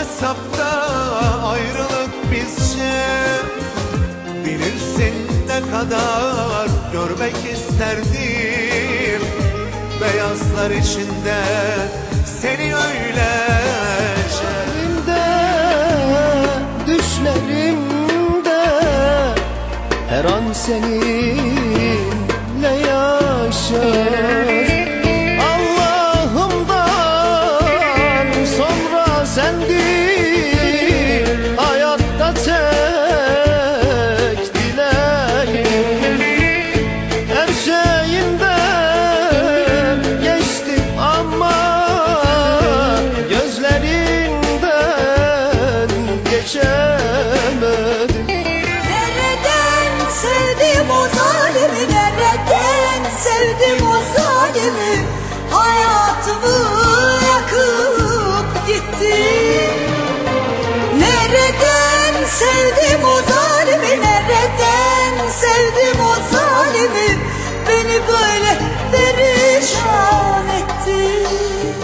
hesapta ayrılık bizce. Bilirsin ne kadar görmek isterdim. Beyazlar içinde seni öylece Elimde, düşlerimde Her an seninle yaşar sendin Hayatta tek dileğim her şeyinden geçtim ama gözlerinden geçemedim. Nereden sevdim o zalimi Nereden sevdim o zalimi Hayatımı sevdim o zalimi Nereden? Sevdim o zalimi. Beni böyle perişan